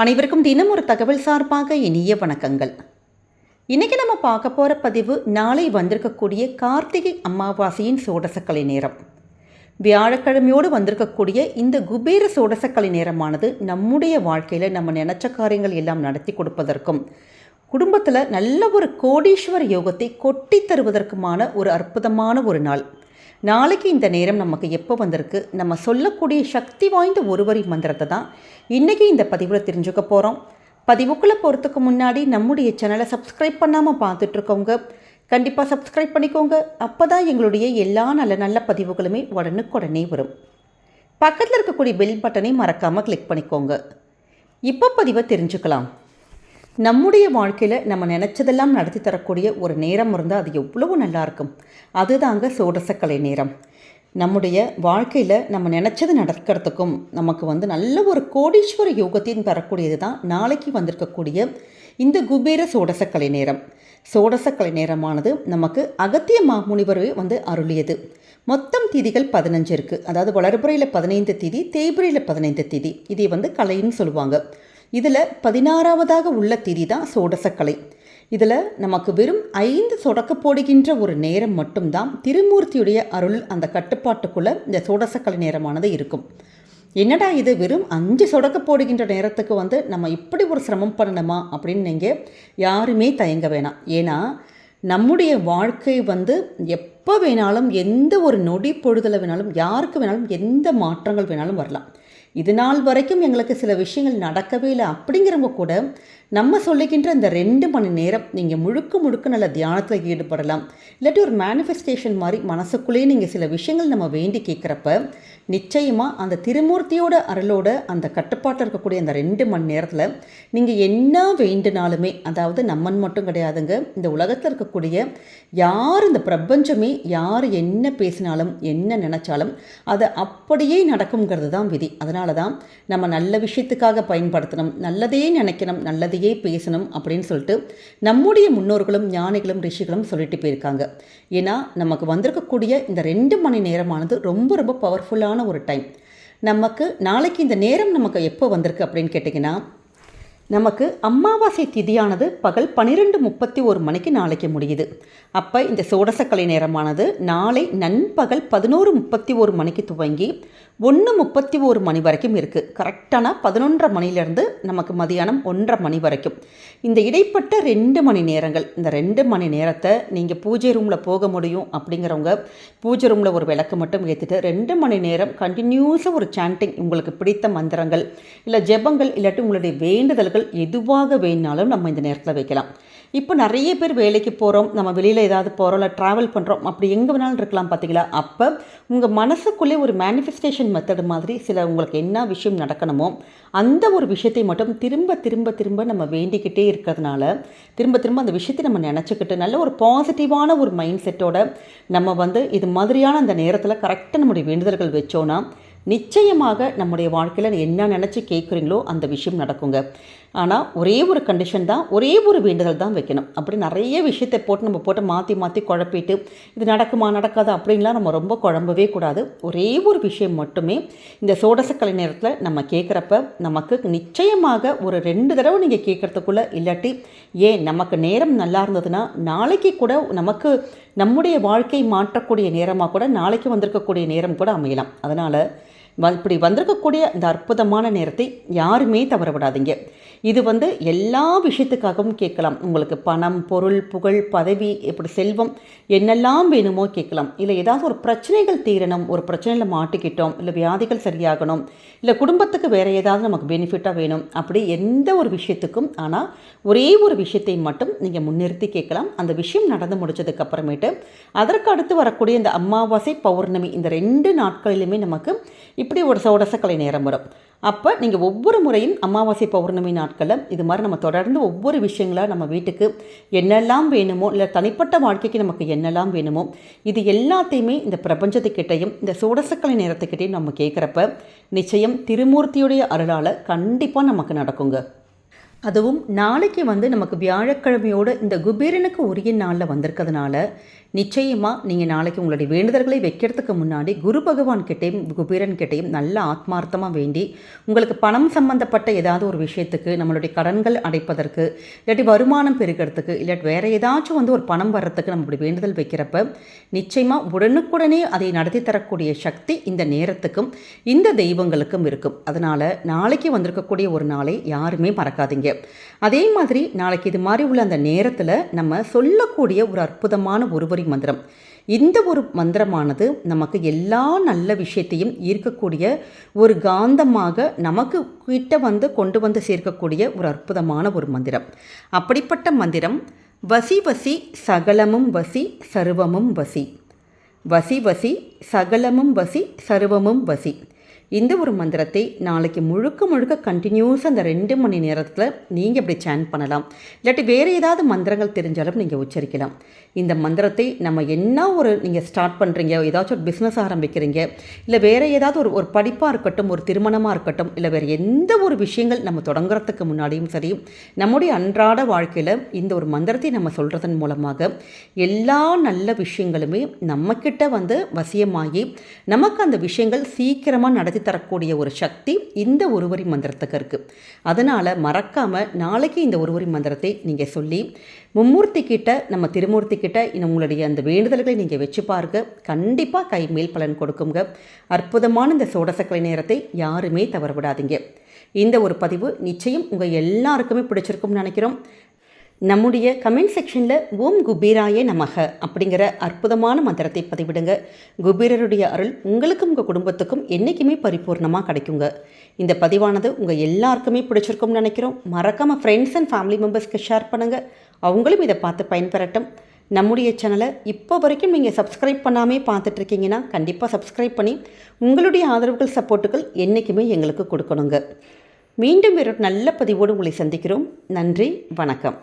அனைவருக்கும் தினம் ஒரு தகவல் சார்பாக இனிய வணக்கங்கள். இன்றைக்கி நம்ம பார்க்க போகிற பதிவு நாளை வந்திருக்கக்கூடிய கார்த்திகை அமாவாசையின் சோடசக்கலை நேரம். வியாழக்கிழமையோடு வந்திருக்கக்கூடிய இந்த குபேர சோடசக்கலை நேரமானது நம்முடைய வாழ்க்கையில் நம்ம நினச்ச காரியங்கள் எல்லாம் நடத்தி கொடுப்பதற்கும் குடும்பத்தில் நல்ல ஒரு கோடீஸ்வர யோகத்தை கொட்டி தருவதற்குமான ஒரு அற்புதமான ஒரு நாள். நாளைக்கு இந்த நேரம் நமக்கு எப்போ வந்திருக்கு? நம்ம சொல்லக்கூடிய சக்தி வாய்ந்த ஒருவரி மந்திரத்தை தான் இன்றைக்கி இந்த பதிவில் தெரிஞ்சுக்க போகிறோம் பதிவுக்குள்ளே போகிறதுக்கு முன்னாடி நம்முடைய சேனலை சப்ஸ்கிரைப் பண்ணாமல் பார்த்துட்ருக்கோங்க கண்டிப்பாக சப்ஸ்கிரைப் பண்ணிக்கோங்க. அப்போ தான் எங்களுடைய எல்லா நல்ல நல்ல பதிவுகளுமே உடனுக்குடனே வரும். பக்கத்தில் இருக்கக்கூடிய பெல் பட்டனை மறக்காமல் கிளிக் பண்ணிக்கோங்க. இப்போ பதிவை தெரிஞ்சுக்கலாம். நம்முடைய வாழ்க்கையில் நம்ம நினச்சதெல்லாம் நடத்தி தரக்கூடிய ஒரு நேரம் இருந்தால் அது எவ்வளவு நல்லாயிருக்கும் அதுதாங்க சோடசக்கலை நேரம். நம்முடைய வாழ்க்கையில் நம்ம நினச்சது நடக்கிறதுக்கும் நமக்கு வந்து நல்ல ஒரு கோடீஸ்வர யோகத்தையும் தரக்கூடியது தான் நாளைக்கு வந்திருக்கக்கூடிய இந்த குபேர சோடசக்கலை நேரம். சோடசக்கலை நேரமானது நமக்கு அகத்திய மாமுனிவரே வந்து அருளியது. மொத்தம் திதிகள் பதினஞ்சு இருக்குது அதாவது வளர்புறையில் பதினைந்து திதி தேய்புறையில் பதினைந்து திதி. இதை வந்து கலைன்னு சொல்லுவாங்க. இதில் பதினாறாவதாக உள்ள திதி தான் சோடசக்கலை. இதில் நமக்கு வெறும் ஐந்து சொடக்க போடுகின்ற ஒரு நேரம் மட்டும்தான் திருமூர்த்தியுடைய அருள் அந்த கட்டுப்பாட்டுக்குள்ளே இந்த சோடசக்கலை நேரமானது இருக்கும். என்னடா இது வெறும் அஞ்சு சொடக்க போடுகின்ற நேரத்துக்கு வந்து நம்ம இப்படி ஒரு சிரமம் பண்ணணுமா அப்படின்னு நீங்கள் யாருமே தயங்க வேணாம். ஏன்னா நம்முடைய வாழ்க்கை வந்து எப்போ வேணாலும் எந்த ஒரு நொடி பொழுதில் வேணாலும் யாருக்கு வேணாலும் எந்த மாற்றங்கள் வேணாலும் வரலாம். இது நாள் வரைக்கும் எங்களுக்கு சில விஷயங்கள் நடக்கவே இல்லை. அப்படிங்கிறவங்க கூட நம்ம சொல்லுகின்ற இந்த ரெண்டு மணி நேரம் நீங்கள் முழுக்க முழுக்க நல்ல தியானத்தில் ஈடுபடலாம். இல்லாட்டி ஒரு மேனிஃபெஸ்டேஷன் மாதிரி மனசுக்குள்ளேயே நீங்கள் சில விஷயங்கள் நம்ம வேண்டி கேட்குறப்ப நிச்சயமாக அந்த திருமூர்த்தியோட அருளோட அந்த கட்டுப்பாட்டில் இருக்கக்கூடிய அந்த ரெண்டு மணி நேரத்தில் நீங்கள் என்ன வேண்டுனாலுமே அதாவது நம்மன் மட்டும் கிடையாதுங்க இந்த உலகத்தில் இருக்கக்கூடிய யார் இந்த பிரபஞ்சமே யார் என்ன பேசினாலும் என்ன நினச்சாலும் அது அப்படியே நடக்குங்கிறது தான் விதி. அதனால தான் நம்ம நல்ல விஷயத்துக்காக பயன்படுத்தணும் நல்லதே நினைக்கணும் நல்லதே நல்லதையே பேசணும் அப்படின்னு சொல்லிட்டு நம்முடைய முன்னோர்களும் ஞானிகளும் ரிஷிகளும் சொல்லிட்டு போயிருக்காங்க. ஏன்னா நமக்கு வந்திருக்கக்கூடிய இந்த ரெண்டு மணி நேரமானது ரொம்ப ரொம்ப பவர்ஃபுல்லான ஒரு டைம் நமக்கு நாளைக்கு இந்த நேரம் நமக்கு எப்போ வந்திருக்கு அப்படின்னு கேட்டிங்கன்னா நமக்கு அமாவாசை திதியானது பகல் பன்னிரெண்டு முப்பத்தி ஒரு மணிக்கு நாளைக்கு முடியுது. அப்போ இந்த சோடசக்கலை நேரமானது நாளை நண்பகல் பதினோரு முப்பத்தி ஒரு மணிக்கு துவங்கி ஒன்று முப்பத்தி ஒரு மணி வரைக்கும் இருக்குது கரெக்டான பதினொன்றரை மணிலேருந்து நமக்கு மதியானம் ஒன்றரை மணி வரைக்கும். இந்த இடைப்பட்ட ரெண்டு மணி நேரங்கள் இந்த ரெண்டு மணி நேரத்தை நீங்கள் பூஜை ரூமில் போக முடியும் அப்படிங்கிறவங்க பூஜை ரூமில் ஒரு விளக்கு மட்டும் ஏற்றிட்டு ரெண்டு மணி நேரம் கண்டினியூஸாக ஒரு சாண்டிங் உங்களுக்கு பிடித்த மந்திரங்கள் இல்லை ஜெபங்கள் இல்லாட்டி உங்களுடைய வேண்டுதல்கள் எதுவாக வேணாலும் நம்ம இந்த நேரத்தில் வைக்கலாம். இப்போ நிறைய பேர் வேலைக்கு போகிறோம் நம்ம வெளியில் ஏதாவது போகிறோம் இல்லை ட்ராவல் பண்ணுறோம் அப்படி எங்கே வேணாலும் இருக்கலாம் பார்த்தீங்களா அப்போ உங்கள் மனசுக்குள்ளே ஒரு மேனிஃபெஸ்டேஷன் மெத்தட் மாதிரி சில உங்களுக்கு என்ன விஷயம் நடக்கணுமோ அந்த ஒரு விஷயத்தை மட்டும் திரும்ப திரும்ப திரும்ப நம்ம வேண்டிக்கிட்டே இருக்கிறதுனால திரும்ப திரும்ப அந்த விஷயத்தை நம்ம நினச்சிக்கிட்டு நல்ல ஒரு பாசிட்டிவான ஒரு மைண்ட் செட்டோட நம்ம வந்து இது மாதிரியான அந்த நேரத்தில் கரெக்டாக நம்முடைய வேண்டுதல்கள் வச்சோன்னா நிச்சயமாக நம்முடைய வாழ்க்கையில் என்ன நினச்சி கேட்குறீங்களோ அந்த விஷயம் நடக்குங்க. ஆனால் ஒரே ஒரு கண்டிஷன் தான் ஒரே ஒரு வேண்டுதல் தான் வைக்கணும். அப்படி நிறைய விஷயத்தை போட்டு நம்ம போட்டு மாற்றி மாற்றி குழப்பிட்டு இது நடக்குமா நடக்காது அப்படின்லாம் நம்ம ரொம்ப குழம்பவே கூடாது. ஒரே ஒரு விஷயம் மட்டுமே இந்த சோடசக்கலை நேரத்தில் நம்ம கேட்குறப்ப நமக்கு நிச்சயமாக ஒரு ரெண்டு தடவை நீங்கள் கேட்குறதுக்குள்ளே இல்லாட்டி ஏன் நமக்கு நேரம் நல்லா இருந்ததுன்னா நாளைக்கு கூட நமக்கு நம்முடைய வாழ்க்கை மாற்றக்கூடிய நேரமாக கூட நாளைக்கு வந்திருக்கக்கூடிய நேரம் கூட அமையலாம். அதனால் இப்படி வந்திருக்கக்கூடிய இந்த அற்புதமான நேரத்தை யாருமே தவற விடாதீங்க இது வந்து எல்லா விஷயத்துக்காகவும் கேட்கலாம். உங்களுக்கு பணம் பொருள் புகழ் பதவி இப்படி செல்வம் என்னெல்லாம் வேணுமோ கேட்கலாம். இல்லை ஏதாவது ஒரு பிரச்சனைகள் தீரணும் ஒரு பிரச்சனையில் மாட்டிக்கிட்டோம் இல்லை வியாதிகள் சரியாகணும் இல்லை குடும்பத்துக்கு வேறு ஏதாவது நமக்கு பெனிஃபிட்டாக வேணும் அப்படி எந்த ஒரு விஷயத்துக்கும் ஆனால் ஒரே ஒரு விஷயத்தை மட்டும் நீங்கள் முன்னிறுத்தி கேட்கலாம். அந்த விஷயம் நடந்து முடிச்சதுக்கு அப்புறமேட்டு அதற்கு அடுத்து வரக்கூடிய இந்த அமாவாசை பௌர்ணமி இந்த ரெண்டு நாட்களிலுமே நமக்கு இப்படி ஒரு சோடசக்கலை நேரம் வரும். அப்போ நீங்கள் ஒவ்வொரு முறையும் அமாவாசை பௌர்ணமி நாட்களில் இது மாதிரி நம்ம தொடர்ந்து ஒவ்வொரு விஷயங்களாக நம்ம வீட்டுக்கு என்னெல்லாம் வேணுமோ இல்லை தனிப்பட்ட வாழ்க்கைக்கு நமக்கு என்னெல்லாம் வேணுமோ இது எல்லாத்தையுமே இந்த பிரபஞ்சத்துக்கிட்டையும் இந்த சோடசக்கலை நேரத்துக்கிட்டையும் நம்ம கேட்குறப்ப நிச்சயம் திருமூர்த்தியுடைய அருளால் கண்டிப்பாக நமக்கு நடக்குங்க. அதுவும் நாளைக்கு வந்து நமக்கு வியாழக்கிழமையோடு இந்த குபேரனுக்கு உரிய நாளில் வந்திருக்கிறதுனால நிச்சயமாக நீங்கள் நாளைக்கு உங்களுடைய வேண்டுதல்களை வைக்கிறதுக்கு முன்னாடி குரு பகவான் கிட்டேயும் குபேரன் கிட்டேயும் நல்ல ஆத்மார்த்தமாக வேண்டி உங்களுக்கு பணம் சம்பந்தப்பட்ட ஏதாவது ஒரு விஷயத்துக்கு நம்மளுடைய கடன்கள் அடைப்பதற்கு இல்லாட்டி வருமானம் பெருக்கிறதுக்கு இல்லாட்டி வேறு ஏதாச்சும் வந்து ஒரு பணம் வர்றதுக்கு நம்ம இப்படி வேண்டுதல் வைக்கிறப்ப நிச்சயமாக உடனுக்குடனே அதை நடத்தி தரக்கூடிய சக்தி இந்த நேரத்துக்கும் இந்த தெய்வங்களுக்கும் இருக்கும். அதனால் நாளைக்கு வந்திருக்கக்கூடிய ஒரு நாளை யாருமே மறக்காதீங்க. அதே மாதிரி நாளைக்கு இது மாதிரி உள்ள அந்த நேரத்தில் நம்ம சொல்லக்கூடிய ஒரு அற்புதமான ஒருவர் மந்திரம். இந்த ஒரு மந்திரமானது நமக்கு எல்லா நல்ல விஷயத்தையும் ஈர்க்கக்கூடிய ஒரு காந்தமாக நமக்கு கிட்ட வந்து கொண்டு வந்து சேர்க்கக்கூடிய ஒரு அற்புதமான ஒரு மந்திரம். அப்படிப்பட்ட மந்திரம் வசி வசி சகலமும் வசி சர்வமும் வசி. வசி வசி சகலமும் வசி சர்வமும் வசி. இந்த ஒரு மந்திரத்தை நாளைக்கு முழுக்க முழுக்க கண்டினியூஸாக அந்த ரெண்டு மணி நேரத்தில் நீங்கள் இப்படி சேன் பண்ணலாம். இல்லாட்டி வேறு ஏதாவது மந்திரங்கள் தெரிஞ்சாலும் நீங்கள் உச்சரிக்கலாம். இந்த மந்திரத்தை நம்ம என்ன ஒரு நீங்கள் ஸ்டார்ட் பண்ணுறீங்க ஏதாச்சும் ஒரு பிஸ்னஸ் ஆரம்பிக்கிறீங்க இல்லை வேறு ஏதாவது ஒரு ஒரு படிப்பாக இருக்கட்டும் ஒரு திருமணமாக இருக்கட்டும் இல்லை வேறு எந்த ஒரு விஷயங்கள் நம்ம தொடங்குறதுக்கு முன்னாடியும் சரி நம்முடைய அன்றாட வாழ்க்கையில் இந்த ஒரு மந்திரத்தை நம்ம சொல்கிறதன் மூலமாக எல்லா நல்ல விஷயங்களுமே நம்மக்கிட்ட வந்து வசியமாகி நமக்கு அந்த விஷயங்கள் சீக்கிரமாக நடத்தி தரக்கூடிய ஒரு சக்தி இந்த ஒருவரி மந்திரத்துக்கு இருக்குது அதனால் மறக்காமல் நாளைக்கு இந்த ஒருவரி மந்திரத்தை நீங்கள் சொல்லி மும்மூர்த்தி கிட்ட நம்ம திருமூர்த்தி கிட்ட உங்களுடைய அந்த வேண்டுதல்களை நீங்கள் வச்சு பாருங்க. கண்டிப்பாக கை மேல் பலன் கொடுக்குங்க. அற்புதமான இந்த சோடசக்கலை நேரத்தை யாருமே தவற விடாதீங்க இந்த ஒரு பதிவு நிச்சயம் உங்கள் எல்லாருக்குமே பிடிச்சிருக்கும்னு நினைக்கிறோம். நம்முடைய கமெண்ட் செக்ஷனில் ஓம் குபீராய நமக அப்படிங்கிற அற்புதமான மந்திரத்தை பதிவிடுங்க. குபீரருடைய அருள் உங்களுக்கும் உங்கள் குடும்பத்துக்கும் என்றைக்குமே பரிபூர்ணமாக கிடைக்குங்க. இந்த பதிவானது உங்கள் எல்லாருக்குமே பிடிச்சிருக்கும்னு நினைக்கிறோம். மறக்காமல் ஃப்ரெண்ட்ஸ் அண்ட் ஃபேமிலி மெம்பர்ஸ்க்கு ஷேர் பண்ணுங்கள் அவங்களும் இதை பார்த்து பயன்பெறட்டும். நம்முடைய சேனலை இப்போ வரைக்கும் நீங்கள் சப்ஸ்கிரைப் பண்ணாமே பார்த்துட்ருக்கீங்கன்னா கண்டிப்பாக சப்ஸ்கிரைப் பண்ணி உங்களுடைய ஆதரவுகள் சப்போர்ட்டுகள் என்றைக்குமே எங்களுக்கு கொடுக்கணுங்க. மீண்டும் ஒரு நல்ல பதிவோடு உங்களை சந்திக்கிறோம். நன்றி வணக்கம்.